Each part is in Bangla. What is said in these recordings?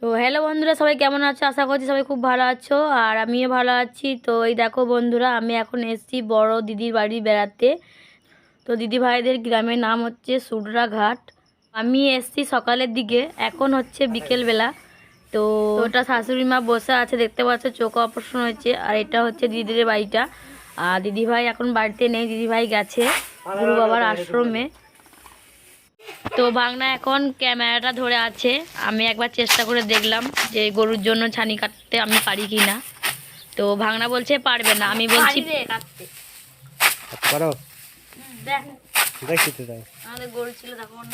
তো হ্যালো বন্ধুরা, সবাই কেমন আছো? আশা করছি সবাই খুব ভালো আছো, আর আমিও ভালো আছি। তো এই দেখো বন্ধুরা, আমি এখন এসেছি বড় দিদির বাড়ি বেড়াতে। তো দিদি ভাইদের গ্রামের নাম হচ্ছে সুডরা ঘাট। আমি এসেছি সকালের দিকে, এখন হচ্ছে বিকেলবেলা। তো ওটা শাশুড়ি মা বসে আছে, দেখতে পাচ্ছ চোখ অপারেশন হয়েছে, আর এটা হচ্ছে দিদির বাড়িটা। আর দিদি ভাই এখন বাড়িতে নেই, দিদি ভাই গেছে, গুরু বাবার আশ্রমে। তো বাংলা এখন ক্যামেরাটা ধরে আছে। আমি একবার চেষ্টা করে দেখলাম যে গরুর জন্য ছানি কাটতে আমি পারি কি না তো ভাঙনা বলছে পারবে না আমি বলছি করো দেখি। তো তাই আমাদের গরু ছিল তখন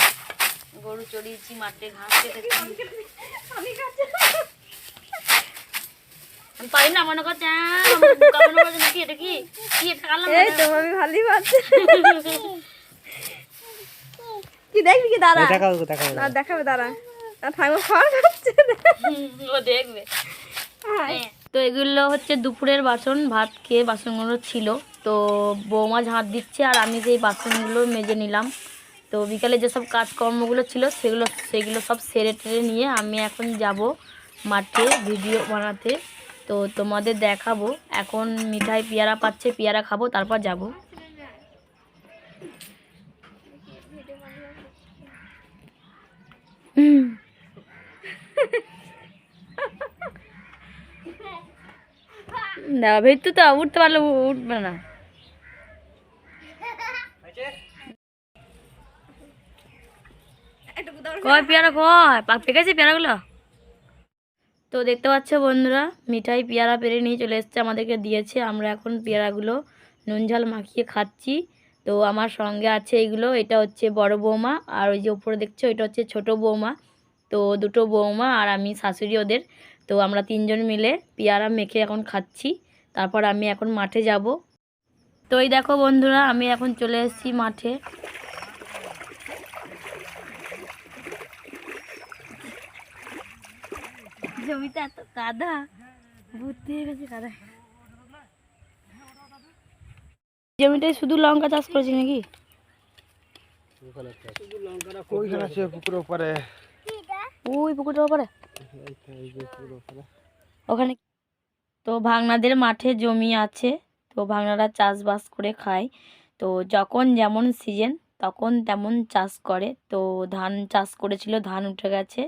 গরু চড়িয়েছি মাঠে ঘাস কেটেছি। আমি পারি না মনে করছে নাকি এটা কি? কি এটা কাটলাম এই তো আমি ভালোই পাচ্ছি কি দেখবি কি? দাঁড়া। এটা কাউ দেখা না দেখাবে দাঁড়া। খাওয়া খাচ্ছে ও দেখবে। হ্যাঁ। তো এগুলো হচ্ছে দুপুরের বাসন ভাত খেয়ে বাসনগুলো ছিল। তো বৌমা ঝাঁট দিচ্ছে আর আমি সেই বাসনগুলো মেজে নিলাম। তো বিকালে যেসব কাজকর্মগুলো ছিল সেগুলো সেগুলো সব সেরে টেরে নিয়ে আমি এখন যাব মাঠে ভিডিও বানাতে। তো তোমাদের দেখাবো। এখন মিঠাই পেয়ারা পাচ্ছে পেয়ারা খাব তারপর যাব। দাও ভেতু তো উঠতে পারলে উঠবে না। কয় পেয়ারা, কয়? পাক পেকেছে পেয়ারাগুলো? তো দেখতে পাচ্ছ বন্ধুরা, মিঠাই পেয়ারা পেরে নিয়ে চলে এসছে, আমাদেরকে দিয়েছে। আমরা এখন পেয়ারাগুলো নুন ঝাল মাখিয়ে খাচ্ছি। তো আমার সঙ্গে আছে এইগুলো, এটা হচ্ছে বড় বৌমা, আর ওই যে উপরে দেখছ, এটা হচ্ছে ছোট বৌমা। তো দুটো বৌমা আর আমি শাশুড়ি ওদের। তো আমরা তিনজন মিলে পেয়ারা মেখে এখন খাচ্ছি। তারপর আমি এখন মাঠে যাব। তো এই দেখো বন্ধুরা আমি এখন চলে এসেছি মাঠে। জমিতে এত কাদা। ভর্তি হয়ে গেছে কাদা। জমিটায় শুধু লঙ্কা চাষ করেছি নাকি? পুকুরের উপরে ওই পুকুরটার ওপরে। ওখানে তো ভাগনাদের মাঠে জমি আছে, তো ভাগনারা চাষবাস করে খায়। তো যখন যেমন সিজন তখন তেমন চাষ করে। তো ধান চাষ করেছিল, ধান উঠে গেছে।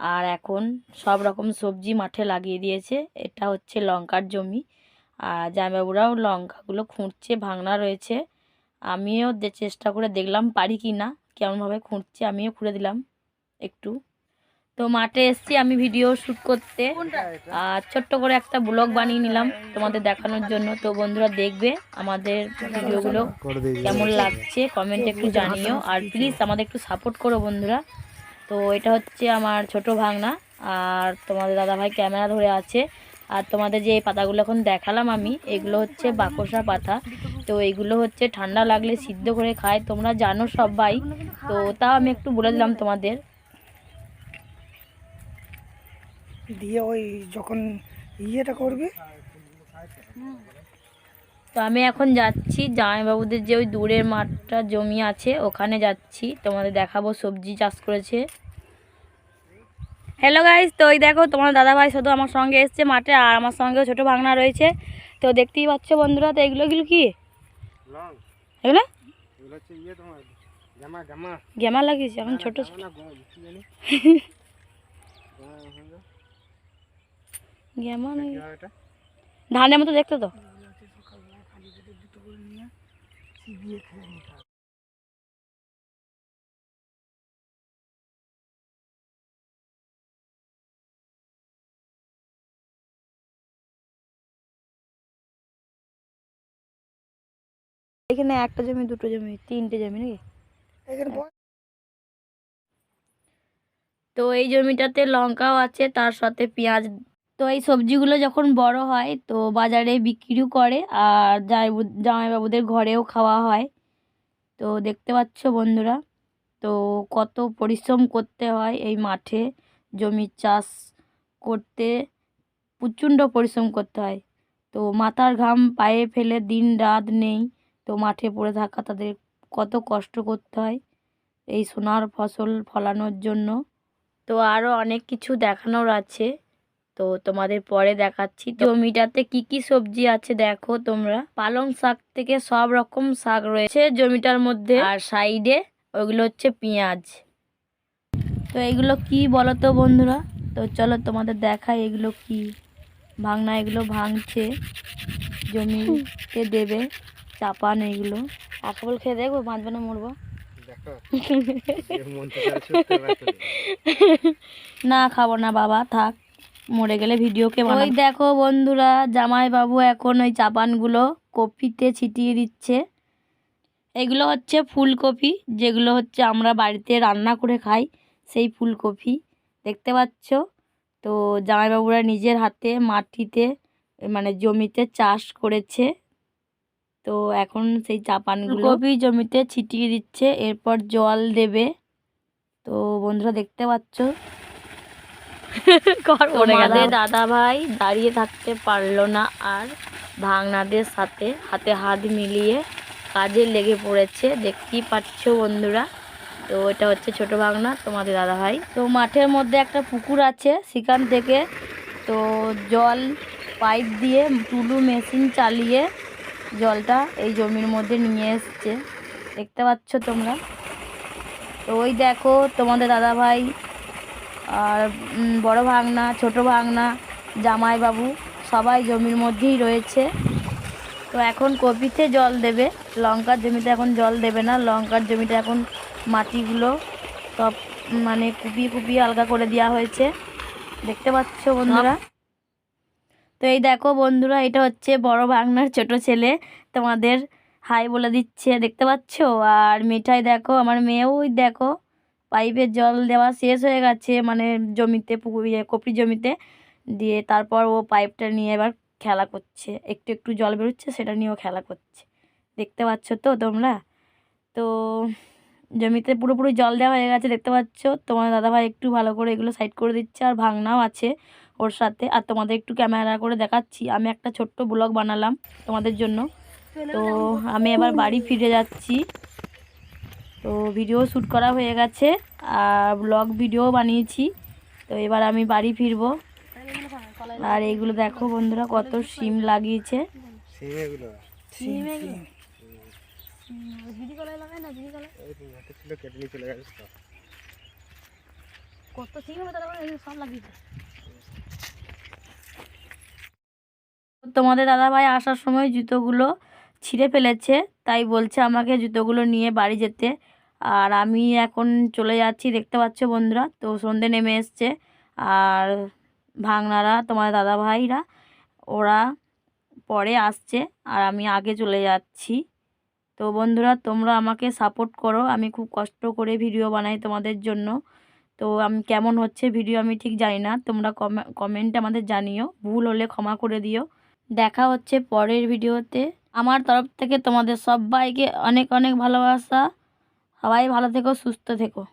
আর এখন সব রকম সবজি মাঠে লাগিয়ে দিয়েছে। এটা হচ্ছে লঙ্কার জমি। আর জামাইবাবুরাও লঙ্কাগুলো খুঁড়ছে, ভাঙনা রয়েছে। আমিও চেষ্টা করে দেখলাম পারি কি না, কেমনভাবে খুঁড়ছে, আমিও খুঁড়ে দিলাম একটু। তো মাঠে এসেছি আমি ভিডিও শ্যুট করতে। আর ছোট্ট করে একটা ব্লগ বানিয়ে নিলাম তোমাদের দেখানোর জন্য। তো বন্ধুরা দেখবে আমাদের ভিডিওগুলো কেমন লাগছে কমেন্টে একটু জানিও। আর প্লিজ আমাদের একটু সাপোর্ট করো বন্ধুরা। তো এটা হচ্ছে আমার ছোট ভাগনা আর তোমাদের দাদাভাই ক্যামেরা ধরে আছে। আর তোমাদের যে এই পাতাগুলো এখন দেখালাম আমি এগুলো হচ্ছে বাকসা পাতা। তো এগুলো হচ্ছে ঠান্ডা লাগলে সিদ্ধ করে খায়। তোমরা জানো সবাই। তো তাও আমি একটু বলে দিলাম তোমাদের। দিয়ে ওই যখন ইয়েটা করবে তো আমি এখন যাচ্ছি জামাইবাবুদের যে ওই দূরের মাঠটা জমি আছে ওখানে যাচ্ছি। তোমাদের দেখাবো সবজি চাষ করেছে। হ্যালো গাইস তো ওই দেখো তোমার দাদাভাই শুধু আমার সঙ্গে এসছে মাঠে আর আমার সঙ্গেও ছোটো ভাগনা রয়েছে। তো দেখতেই পাচ্ছ বন্ধুরা তো এগুলো এগুলো কি? লং। এগুলো? এগুলো হচ্ছে ইয়ে তোমার জামা জামা গেমা লাগিয়েছে এখন ছোটো। ছোটো না গো কি জানি গেমা নাকি কি এটা? ধানের মতো দেখতে তো। এখানে একটা জমি দুটো জমি তিনটে জমি নাকি? তো এই জমিটাতে লঙ্কাও আছে তার সাথে পেঁয়াজ তো এই সবজিগুলো যখন বড় হয় তো বাজারে বিক্রিও করে আর জামাই জামাইবাবুদের ঘরেও খাওয়া হয়। তো দেখতে পাচ্ছ বন্ধুরা, তো কত পরিশ্রম করতে হয় এই মাঠে। জমির চাষ করতে প্রচণ্ড পরিশ্রম করতে হয়। তো মাথার ঘাম পায়ে ফেলে দিন রাত নেই, তো মাঠে পড়ে থাকা তাদের কত কষ্ট করতে হয় এই সোনার ফসল ফলানোর জন্য। তো আরও অনেক কিছু দেখানোর আছে। তো তোমাদের পরে দেখাচ্ছি। জমিটাতে কি কি সবজি আছে দেখো তোমরা। পালং শাক থেকে সব রকম শাক রয়েছে জমিটার মধ্যে। আর সাইডে ওইগুলো হচ্ছে পেঁয়াজ। তো এগুলো কি বলো তো বন্ধুরা? তো চলো তোমাদের দেখাই এগুলো কি। ভাঙনা এগুলো ভাঙছে। জমিতে দেবে। চাপান এগুলো। কাকবল খেয়ে দেখব বাঁচবে না মরবো। দেখো। মন। না খাব না বাবা থাক। মরে গেলে ভিডিওকে ওই দেখো বন্ধুরা জামাই বাবু এখন ওই চাপানগুলো কপিতে ছিটিয়ে দিচ্ছে। এগুলো হচ্ছে ফুলকপি যেগুলো হচ্ছে আমরা বাড়িতে রান্না করে খাই সেই ফুলকপি। দেখতে পাচ্ছ? তো জামাইবাবুরা নিজের হাতে মাটিতে মানে জমিতে চাষ করেছে। তো এখন সেই চাপানগুলো কপি জমিতে ছিটিয়ে দিচ্ছে এরপর জল দেবে। তো বন্ধুরা দেখতে পাচ্ছ? তোমাদের দাদা ভাই দাঁড়িয়ে থাকতে পারল না আর ভাঙনাদের সাথে হাতে হাত মিলিয়ে কাজে লেগে পড়েছে। দেখতেই পাচ্ছ বন্ধুরা তো এটা হচ্ছে ছোট ভাগনা তোমাদের দাদা ভাই তো মাঠের মধ্যে একটা পুকুর আছে সেখান থেকে তো জল পাইপ দিয়ে টুলু মেশিন চালিয়ে জলটা এই জমির মধ্যে নিয়ে এসছে। দেখতে পাচ্ছ তোমরা? তো ওই দেখো তোমাদের দাদা ভাই আর বড় ভাগনা, ছোট ভাগনা, জামাইবাবু সবাই জমির মধ্যেই রয়েছে। তো এখন কপিতে জল দেবে, লঙ্কার জমিতে এখন জল দেবে না, লঙ্কার জমিতে এখন মাটিগুলো সব মানে কুপিয়ে কুপিয়ে আলগা করে দেওয়া হয়েছে। দেখতে পাচ্ছ বন্ধুরা? তো এই দেখো বন্ধুরা, এটা হচ্ছে বড় ভাগনার ছোট ছেলে, তোমাদের হাই বলে দিচ্ছে, দেখতে পাচ্ছ? আর মিঠাই দেখো, আমার মেয়েও দেখো। পাইপের জল দেওয়া শেষ হয়ে গেছে মানে জমিতে পুকুর ইয়ে কপি জমিতে। দিয়ে তারপর ও পাইপটা নিয়ে এবার খেলা করছে। একটু একটু জল বেরোচ্ছে সেটা নিয়েও খেলা করছে। দেখতে পাচ্ছ তো তোমরা? তো জমিতে পুরোপুরি জল দেওয়া হয়ে গেছে দেখতে পাচ্ছ? তোমার দাদাভাই একটু ভালো করে এগুলো সাইড করে দিচ্ছে আর ভাঙনাও আছে ওর সাথে। আর তোমাদের একটু ক্যামেরা করে দেখাচ্ছি। আমি একটা ছোট্ট ব্লগ বানালাম তোমাদের জন্য। তো আমি এবার বাড়ি ফিরে যাচ্ছি। তো ভিডিও শ্যুট করা হয়ে গেছে, আর ব্লগ ভিডিও বানিয়েছি। তো এবার আমি বাড়ি ফিরবো। আর এইগুলো দেখো বন্ধুরা কত সিম লাগিয়েছে সিম এগুলো এই তো হাতে ছিল কেটে নিয়ে চলে গেছে তো কত সিম লাগিয়েছে। তোমাদের দাদাভাই আসার সময় জুতোগুলো ছিঁড়ে ফেলেছে, তাই বলছে আমাকে জুতোগুলো নিয়ে বাড়ি যেতে। আর আমি এখন চলে যাচ্ছি, দেখতে পাচ্ছ বন্ধুরা? তো সন্ধে নেমে এসছে। আর ভাঙনারা তোমার দাদা ভাইরা ওরা পরে আসছে আর আমি আগে চলে যাচ্ছি। তো বন্ধুরা, তোমরা আমাকে সাপোর্ট করো। আমি খুব কষ্ট করে ভিডিও বানাই তোমাদের জন্য। তো আমি কেমন হচ্ছে ভিডিও আমি ঠিক জানি না। তোমরা কমেন্ট আমাদের জানিও। ভুল হলে ক্ষমা করে দিও। দেখা হচ্ছে পরের ভিডিওতে। আমার তরফ থেকে তোমাদের সবাইকে অনেক অনেক ভালোবাসা। সবাই ভালো থেকো সুস্থ থেকো।